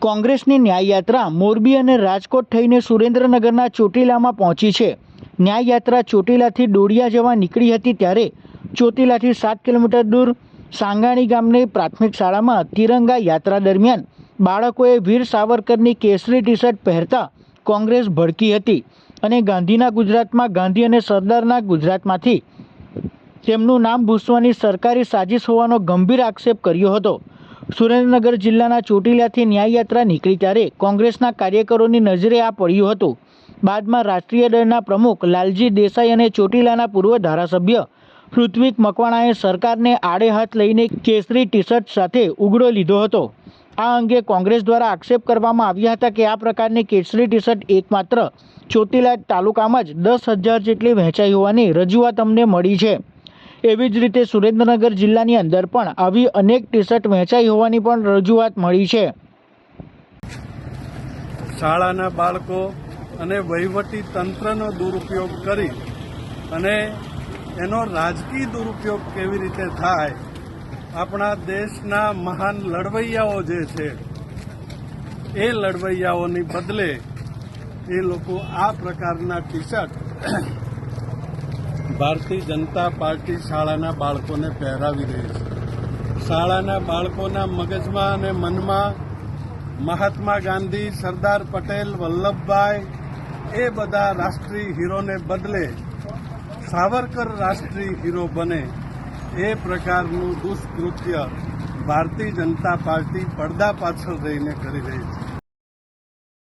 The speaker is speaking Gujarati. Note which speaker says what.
Speaker 1: કોંગ્રેસની ન્યાયયાત્રા મોરબી અને રાજકોટ થઈને સુરેન્દ્રનગરના ચોટીલામાં પહોંચી છે. ન્યાયયાત્રા ચોટીલાથી ડોડિયા જવા નીકળી હતી ત્યારે ચોટીલાથી સાત કિલોમીટર દૂર સાંગાણી ગામની પ્રાથમિક શાળામાં તિરંગા યાત્રા દરમિયાન બાળકોએ વીર સાવરકરની કેસરી ટી શર્ટ પહેરતા કોંગ્રેસ ભડકી હતી અને ગાંધીના ગુજરાતમાં ગાંધી અને સરદારના ગુજરાતમાંથી તેમનું નામ ભૂસવાની સરકારી સાજિશ હોવાનો ગંભીર આક્ષેપ કર્યો હતો. સુરેન્દ્રનગર જિલ્લાના ચોટીલાથી ન્યાયયાત્રા નીકળી ત્યારે કોંગ્રેસના કાર્યકરોની નજરે આ પડ્યું હતું. બાદમાં રાષ્ટ્રીય દળના પ્રમુખ લાલજી દેસાઈ અને ચોટીલાના પૂર્વ ધારાસભ્ય પૃથ્વીક મકવાણાએ સરકારને આડે હાથ લઈને કેસરી ટી શર્ટ સાથે ઉઘડો લીધો હતો. આ અંગે કોંગ્રેસ દ્વારા આક્ષેપ કરવામાં આવ્યા હતા કે આ પ્રકારની કેસરી ટી શર્ટ એકમાત્ર ચોટીલા તાલુકામાં જ દસ હજાર જેટલી વહેંચાઈ હોવાની રજૂઆત અમને મળી છે. એવી જ રીતે સુરેન્દ્રનગર જિલ્લાની અંદર પણ આવી અનેક ટી શર્ટ વહેંચાઈ હોવાની પણ રજૂઆત મળી છે.
Speaker 2: શાળાના બાળકો અને વહીવટી તંત્રનો દુરુપયોગ કરી અને એનો રાજકીય દુરુપયોગ કેવી રીતે થાય, આપણા દેશના મહાન લડવૈયાઓ જે છે, એ લડવૈયાઓની બદલે એ લોકો આ પ્રકારના T shirt Bharatiya Janata party શાળાના બાળકોને પહેરાવી રહી છે. શાળાના બાળકોના મગજમાં અને મનમાં મહાત્મા ગાંધી, સરદાર પટેલ, વલ્લભભાઈ, એ બધા રાષ્ટ્રીય હીરોને બદલે સાવરકર રાષ્ટ્રીય હીરો બને એ પ્રકારનું દુષ્કૃત્ય ભારતીય જનતા પાર્ટી પડદા પાછળ રહીને કરી રહી છે.